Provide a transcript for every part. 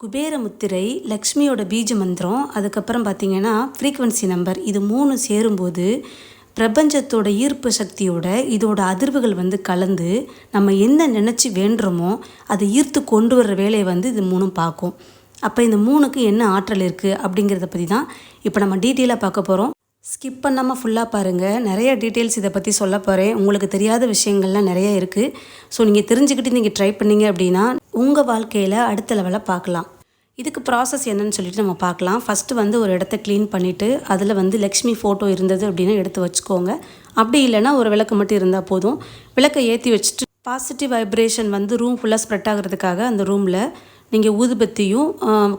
குபேரமுத்திரை லக்ஷ்மியோட பீஜ மந்திரம் அதுக்கப்புறம் பார்த்தீங்கன்னா ஃப்ரீக்வன்சி நம்பர் இது மூணு சேரும்போது பிரபஞ்சத்தோட ஈர்ப்பு சக்தியோட இதோட அதிர்வுகள் வந்து கலந்து நம்ம என்ன நினச்சி வேண்டுறோமோ அதை ஈர்த்து கொண்டு வர்ற வேலையை வந்து இது மூணும் பார்க்கும். அப்போ இந்த மூணுக்கு என்ன ஆற்றல் இருக்குது அப்படிங்கிறத பற்றி தான் இப்போ நம்ம டீட்டெயிலாக பார்க்க போகிறோம் ஸ்கிப் பண்ணாமல் ஃபுல்லாக பாருங்கள் நிறைய டீட்டெயில்ஸ் இதை பற்றி சொல்ல போகிறேன் உங்களுக்கு தெரியாத விஷயங்கள்லாம் நிறைய இருக்குது ஸோ நீங்கள் தெரிஞ்சுக்கிட்டு நீங்கள் ட்ரை பண்ணீங்க அப்படின்னா உங்கள் வாழ்க்கையில் அடுத்த லெவலை பார்க்கலாம். இதுக்கு ப்ராசஸ் என்னன்னு சொல்லிட்டு நம்ம பார்க்கலாம். ஃபஸ்ட்டு வந்து ஒரு இடத்த க்ளீன் பண்ணிவிட்டு அதில் வந்து லக்ஷ்மி ஃபோட்டோ இருந்தது அப்படின்னா எடுத்து வச்சுக்கோங்க. அப்படி இல்லைன்னா ஒரு விளக்கு மட்டும் இருந்தால் போதும். விளக்கை ஏற்றி வச்சுட்டு பாசிட்டிவ் வைப்ரேஷன் வந்து ரூம் ஃபுல்லாக ஸ்ப்ரெட் ஆகிறதுக்காக அந்த ரூமில் நீங்கள் ஊதுபத்தியும்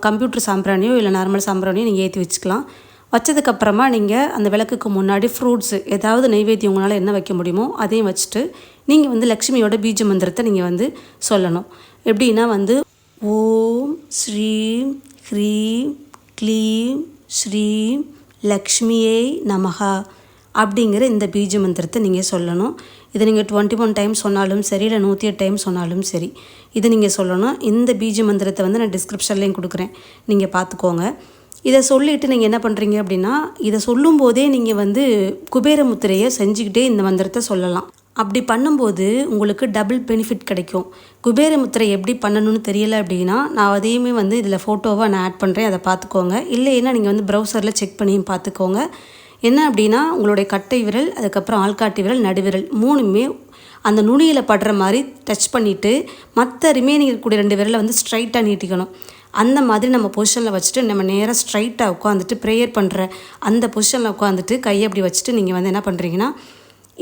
கம்ப்யூட்டர் சாம்பிராணியோ இல்லை நார்மல் சாம்பிராணியோ நீங்கள் ஏற்றி வச்சுக்கலாம். வச்சதுக்கப்புறமா நீங்கள் அந்த விளக்குக்கு முன்னாடி ஃப்ரூட்ஸு ஏதாவது நைவேத்தியம் உங்களால் என்ன வைக்க முடியுமோ அதையும் வச்சுட்டு நீங்கள் வந்து லக்ஷ்மியோட பீஜ மந்திரத்தை நீங்கள் வந்து சொல்லணும். எப்படின்னா வந்து ஓம் ஸ்ரீம் ஹ்ரீம் க்ளீம் ஸ்ரீம் லக்ஷ்மியை நமகா அப்படிங்கிற இந்த பீஜ மந்திரத்தை நீங்கள் சொல்லணும். இதை நீங்கள் டுவெண்ட்டி ஒன் டைம் சொன்னாலும் சரி இல்லை நூற்றி எட்டு டைம் சொன்னாலும் சரி இதை நீங்கள் சொல்லணும். இந்த பீஜ மந்திரத்தை வந்து நான் டிஸ்கிரிப்ஷன்லேயும் கொடுக்குறேன். நீங்கள் பார்த்துக்கோங்க. இதை சொல்லிவிட்டு நீங்கள் என்ன பண்ணுறீங்க அப்படின்னா இதை சொல்லும்போதே நீங்கள் வந்து குபேர முத்திரையை செஞ்சுக்கிட்டே இந்த மந்திரத்தை சொல்லலாம். அப்படி பண்ணும்போது உங்களுக்கு டபுள் பெனிஃபிட் கிடைக்கும். குபேர முத்திரை எப்படி பண்ணணும்னு தெரியல அப்படின்னா நான் அதையுமே வந்து இதில் ஃபோட்டோவாக நான் ஆட் பண்ணுறேன் அதை பார்த்துக்கோங்க. இல்லைன்னா நீங்கள் வந்து ப்ரௌசரில் செக் பண்ணியும் பார்த்துக்கோங்க. என்ன அப்படின்னா உங்களுடைய கட்டை விரல் அதுக்கப்புறம் ஆள்காட்டி விரல் நடுவிரல் மூணுமே அந்த நுனியில் படுற மாதிரி டச் பண்ணிவிட்டு மற்ற ரிமைனிங் இருக்கக்கூடிய ரெண்டு விரலை வந்து ஸ்ட்ரைட்டாக நீட்டிக்கணும். அந்த மாதிரி நம்ம பொசிஷனில் வச்சுட்டு நம்ம நேராக ஸ்ட்ரைட்டாக உட்காந்துட்டு ப்ரேயர் பண்ணுற அந்த பொசிஷனில் உட்காந்துட்டு கையை அப்படி வச்சுட்டு நீங்கள் வந்து என்ன பண்ணுறீங்கன்னா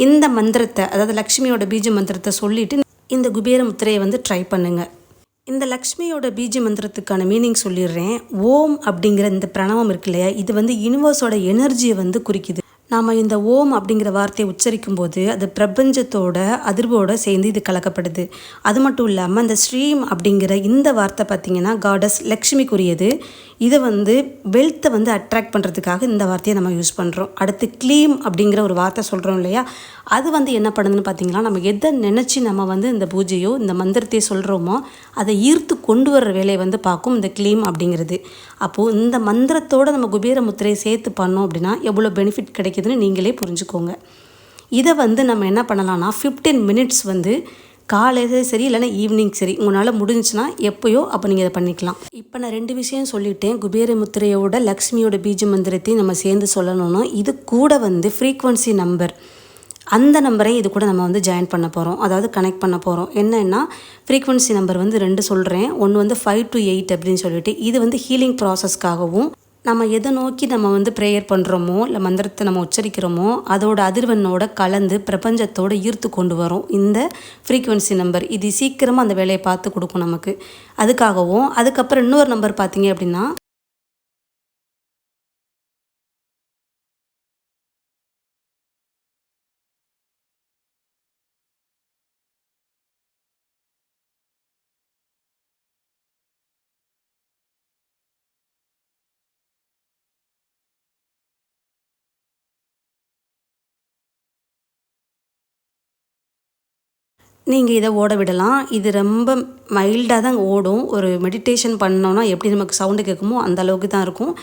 இந்த மந்திரத்தை அதாவது லக்ஷ்மியோட பீஜ மந்திரத்தை சொல்லிவிட்டு இந்த குபேர முத்திரையை வந்து ட்ரை பண்ணுங்கள் இந்த லக்ஷ்மியோட பீஜ மந்திரத்துக்கான மீனிங் சொல்லிடுறேன். ஓம் அப்படிங்கிற இந்த பிரணவம் இருக்கு இல்லையா? இது வந்து யூனிவர்ஸோட எனர்ஜியை வந்து குறிக்குது. நாம் இந்த ஓம் அப்படிங்கிற வார்த்தையை உச்சரிக்கும் போது அது பிரபஞ்சத்தோட அதிர்வோடு சேர்ந்து இது கலக்கப்படுது. அது மட்டும் இல்லாமல் அந்த ஸ்ரீம் அப்படிங்கிற இந்த வார்த்தை பார்த்திங்கன்னா காடஸ் லக்ஷ்மிக்குரியது இதை வந்து வெல்த்தை வந்து அட்ராக்ட் பண்ணுறதுக்காக இந்த வார்த்தையை நம்ம யூஸ் பண்ணுறோம் அடுத்து க்ளீம் அப்படிங்கிற ஒரு வார்த்தை சொல்கிறோம் இல்லையா? அது வந்து என்ன பண்ணுதுன்னு பார்த்தீங்கன்னா நம்ம எதை நினச்சி நம்ம வந்து இந்த பூஜையோ இந்த மந்திரத்தையோ சொல்கிறோமோ அதை ஈர்த்து கொண்டு வர்ற வேலையை வந்து பார்க்கும் இந்த க்ளீம் அப்படிங்கிறது. அப்போது இந்த மந்திரத்தோடு நம்ம குபேர முத்திரையை சேர்த்து பண்ணோம் அப்படின்னா எவ்வளோ பெனிஃபிட் கிடைக்கும் கிடைக்குதுன்னு நீங்களே புரிஞ்சுக்கோங்க. இதை வந்து நம்ம என்ன பண்ணலாம்னா ஃபிஃப்டீன் மினிட்ஸ் வந்து காலையில சரி இல்லைன்னா ஈவினிங் சரி உங்களால் முடிஞ்சுன்னா எப்போயோ அப்போ நீங்கள் இதை பண்ணிக்கலாம். இப்போ நான் ரெண்டு விஷயம் சொல்லிட்டேன். குபேர முத்திரையோட லக்ஷ்மியோட பீஜ மந்திரத்தையும் நம்ம சேர்ந்து சொல்லணும்னா இது கூட வந்து ஃப்ரீக்வன்சி நம்பர் அந்த நம்பரையும் இது கூட நம்ம வந்து ஜாயின் பண்ண போகிறோம் அதாவது கனெக்ட் பண்ண போகிறோம் என்னென்னா ஃப்ரீக்வன்சி நம்பர் வந்து ரெண்டு சொல்கிறேன் ஒன்று வந்து ஃபைவ் டு எயிட் அப்படின்னு சொல்லிட்டு இது வந்து ஹீலிங் ப்ராசஸ்க்காகவும் நம்ம எதை நோக்கி நம்ம வந்து ப்ரேயர் பண்ணுறோமோ இல்லை மந்திரத்தை நம்ம உச்சரிக்கிறோமோ அதோட அதிர்வெண்ணோட கலந்து பிரபஞ்சத்தோடு ஈர்த்து கொண்டு வரும். இந்த ஃப்ரீக்குவென்சி நம்பர் இது சீக்கிரமாக அந்த வேலையை பார்த்து கொடுக்கும் நமக்கு. அதுக்காகவும் அதுக்கப்புறம் இன்னொரு நம்பர் பார்த்தீங்க அப்படின்னா நீங்கள் இதை ஓட விடலாம். இது ரொம்ப மைல்டாக தான் ஓடும். ஒரு மெடிடேஷன் பண்ணோன்னா எப்படி நமக்கு சவுண்டு கேட்குமோ அந்த அளவுக்கு தான் இருக்கும்.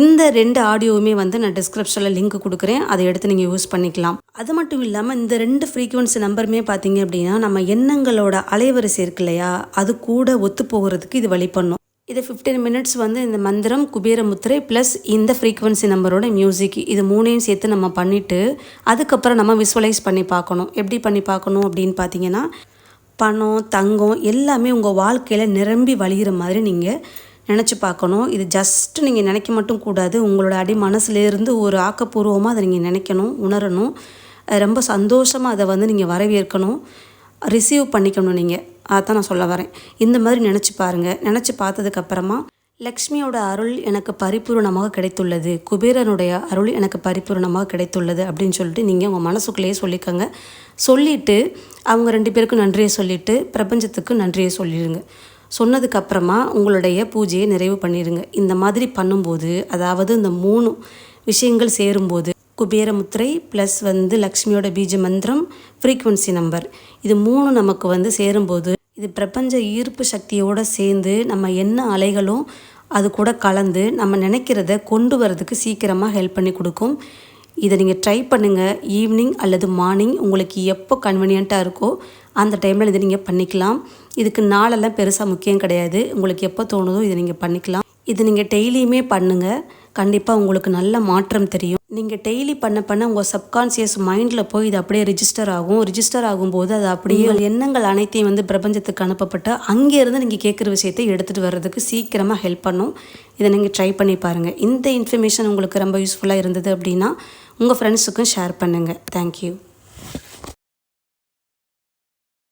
இந்த ரெண்டு ஆடியோவுமே வந்து நான் டிஸ்கிரிப்ஷனில் லிங்க் கொடுக்குறேன். அதை எடுத்து நீங்கள் யூஸ் பண்ணிக்கலாம். அது மட்டும் இல்லாமல் இந்த ரெண்டு ஃப்ரீக்குவன்சி நம்பருமே பார்த்தீங்க அப்படின்னா நம்ம எண்ணங்களோட அலைவரிசை இருக்கு இல்லையா? அது கூட ஒத்து போகிறதுக்கு இது வழி பண்ணும். இது ஃபிஃப்டீன் மினிட்ஸ் வந்து இந்த மந்திரம் குபேர முத்திரை ப்ளஸ் இந்த ஃப்ரீக்குவன்சி நம்பரோட மியூசிக் இது மூணையும் சேர்த்து நம்ம பண்ணிவிட்டு அதுக்கப்புறம் நம்ம விஸ்வலைஸ் பண்ணி பார்க்கணும். எப்படி பண்ணி பார்க்கணும் அப்படின்னு பார்த்தீங்கன்னா பணம் தங்கம் எல்லாமே உங்கள் வாழ்க்கையில் நிரம்பி வழிகிற மாதிரி நீங்கள் நினச்சி பார்க்கணும். இது ஜஸ்ட் நீங்கள் நினைக்க மட்டும் கூடாது. உங்களோட அடி மனசுலேருந்து ஒரு ஆக்கப்பூர்வமாக அதை நீங்கள் நினைக்கணும் உணரணும். ரொம்ப சந்தோஷமாக அதை வந்து நீங்கள் வரவேற்கணும். ரிசீவ் பண்ணிக்கணும் நீங்கள் அதான் நான் சொல்ல வரேன். இந்த மாதிரி நினச்சி பாருங்கள் நினச்சி பார்த்ததுக்கப்புறமா லக்ஷ்மியோட அருள் எனக்கு பரிபூர்ணமாக கிடைத்துள்ளது. குபேரனுடைய அருள் எனக்கு பரிபூர்ணமாக கிடைத்துள்ளது அப்படின்னு சொல்லிட்டு நீங்கள் உங்கள் மனசுக்குள்ளேயே சொல்லிக்கோங்க. சொல்லிவிட்டு அவங்க ரெண்டு பேருக்கும் நன்றியை சொல்லிவிட்டு பிரபஞ்சத்துக்கு நன்றியை சொல்லிடுங்க. சொன்னதுக்கப்புறமா உங்களுடைய பூஜையை நிறைவு பண்ணிடுங்க. இந்த மாதிரி பண்ணும்போது அதாவது இந்த மூணு விஷயங்கள் சேரும்போது குபேரமுத்திரை ப்ளஸ் வந்து லக்ஷ்மியோட பீஜ மந்திரம் ஃப்ரீக்குவன்சி நம்பர் இது மூணு நமக்கு வந்து சேரும்போது இது பிரபஞ்ச ஈர்ப்பு சக்தியோடு சேர்ந்து நம்ம என்ன அலைகளும் அது கூட கலந்து நம்ம நினைக்கிறத கொண்டு வரதுக்கு சீக்கிரமாக ஹெல்ப் பண்ணி கொடுக்கும். இதை நீங்கள் ட்ரை பண்ணுங்கள் ஈவினிங் அல்லது மார்னிங் உங்களுக்கு எப்போ கன்வீனியண்ட்டாக இருக்கோ அந்த டைமில் இதை நீங்கள் பண்ணிக்கலாம். இதுக்கு நாளெல்லாம் பெருசாக முக்கியம் கிடையாது. உங்களுக்கு எப்போ தோணுதோ இதை நீங்கள் பண்ணிக்கலாம். இது நீங்கள் டெய்லியுமே பண்ணுங்கள் கண்டிப்பாக உங்களுக்கு நல்ல மாற்றம் தெரியும். நீங்கள் டெய்லி பண்ண பண்ண உங்கள் சப்கான்சியஸ் மைண்டில் போய் இது அப்படியே ரிஜிஸ்டர் ஆகும். ரிஜிஸ்டர் ஆகும்போது அது அப்படியே எண்ணங்கள் அனைத்தையும் வந்து பிரபஞ்சத்துக்கு அனுப்பப்பட்டு அங்கேருந்து நீங்கள் கேட்குற விஷயத்தை எடுத்துகிட்டு வர்றதுக்கு சீக்கிரமாக ஹெல்ப் பண்ணும். இதை நீங்கள் ட்ரை பண்ணி பாருங்கள் இந்த இன்ஃபர்மேஷன் உங்களுக்கு ரொம்ப யூஸ்ஃபுல்லாக இருந்தது அப்படின்னா உங்கள் ஃப்ரெண்ட்ஸுக்கும் ஷேர் பண்ணுங்கள் தேங்க்யூ